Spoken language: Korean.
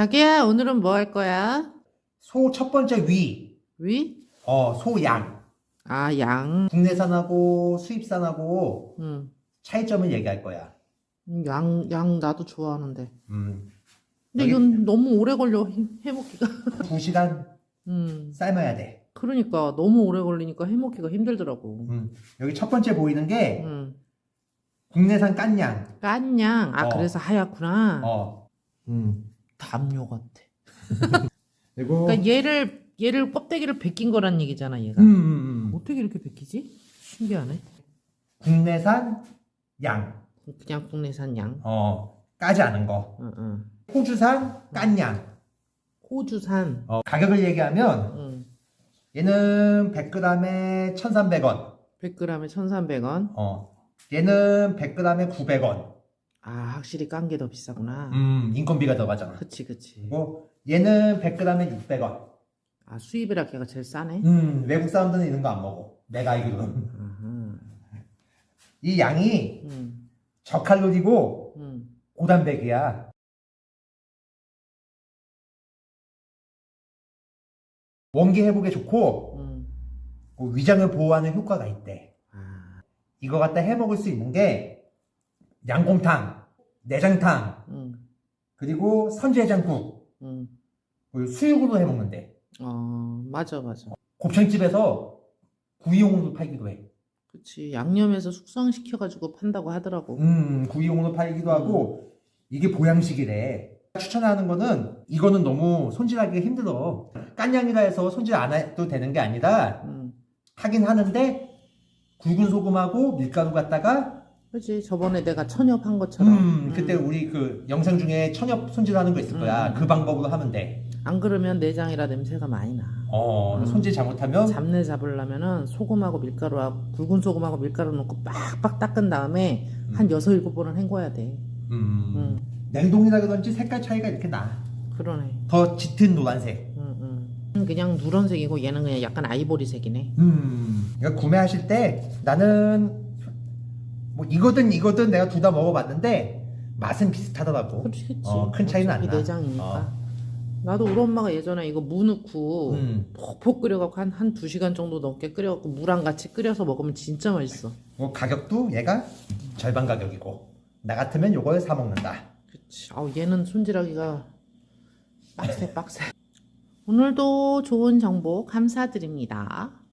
자기야, 오늘은 뭐 할 거야? 소 첫 번째 위, 위? 어, 소양. 아, 양. 국내산하고 수입산하고 음. 차이점을 얘기할 거야. 음, 양, 양 나도 좋아하는데. 음, 근데 이건 너무 오래 걸려, 해- 해먹기가. 두 시간 음. 삶아야 돼. 그러니까 너무 오래 걸리니까 해먹기가 힘들더라고. 음, 여기 첫 번째 보이는 게 음. 국내산 깐양. 깐양. 아, 어. 그래서 하얗구나. 어, 음. 담요 같아. 그리고 그러니까 얘를, 얘를 껍데기를 벗긴 거란 얘기잖아, 얘가. 음, 음, 음. 어떻게 이렇게 벗기지? 신기하네. 국내산 양. 그냥 국내산 양. 어, 까지 않은 거. 응, 응. 호주산 깐 양. 호주산. 어, 가격을 얘기하면 응. 얘는 100g에 1,300원. 100g에 1,300원. 어, 얘는 100g에 900원. 아, 확실히 깐 게 더 비싸구나. 음, 인건비가 들어가잖아. 그치, 그치. 그리고 얘는 100g에 600원. 아, 수입이라 걔가 제일 싸네. 음, 외국 사람들은 이런 거 안 먹어. 내가 알기로는. 아하. 이 양이 음, 저칼로리고 음. 고단백이야. 원기 회복에 좋고 음. 그 위장을 보호하는 효과가 있대. 아, 이거 갖다 해 먹을 수 있는 게 양곰탕, 내장탕, 음, 그리고 선지해장국, 음. 그리고 수육으로 해 먹는데. 어, 맞아, 맞아. 곱창집에서 구이용으로 팔기도 해. 그치. 양념해서 숙성시켜가지고 판다고 하더라고. 음, 구이용으로 팔기도 하고 이게 보양식이래. 추천하는 거는 이거는 너무 손질하기가 힘들어. 깐양이라 해서 손질 안 해도 되는 게 아니라 음. 하긴 하는데 굵은 소금하고 밀가루 갖다가 그치. 저번에 내가 천엽한 것처럼. 음, 그때 우리 그 영상 중에 천엽 손질하는 거 있을 거야. 음. 그 방법으로 하면 돼. 안 그러면 내장이라 냄새가 많이 나. 어, 음. 손질 잘못하면 잡내 잡으려면은 소금하고 밀가루하고 굵은 소금하고 밀가루 넣고 빡빡 닦은 다음에 한 여섯 일곱 번은 헹궈야 돼. 음, 음. 냉동이라 그런지 색깔 차이가 이렇게 나. 그러네. 더 짙은 노란색. 음, 음. 그냥 누런색이고 얘는 그냥 약간 아이보리색이네. 음, 이거 구매하실 때 나는 뭐 이거든 이거든 내가 둘 다 먹어봤는데 맛은 비슷하더라고. 그렇지. 어, 큰 차이는 안 어차피 나. 내장이니까. 어. 나도 우리 엄마가 예전에 이거 무 넣고 음, 퍽퍽 끓여갖고 한, 한 두 시간 정도 넘게 끓여갖고 무랑 같이 끓여서 먹으면 진짜 맛있어. 뭐 가격도 얘가 절반 가격이고 나 같으면 요걸 사 먹는다. 그치. 아우, 얘는 손질하기가 빡세, 빡세. 오늘도 좋은 정보 감사드립니다.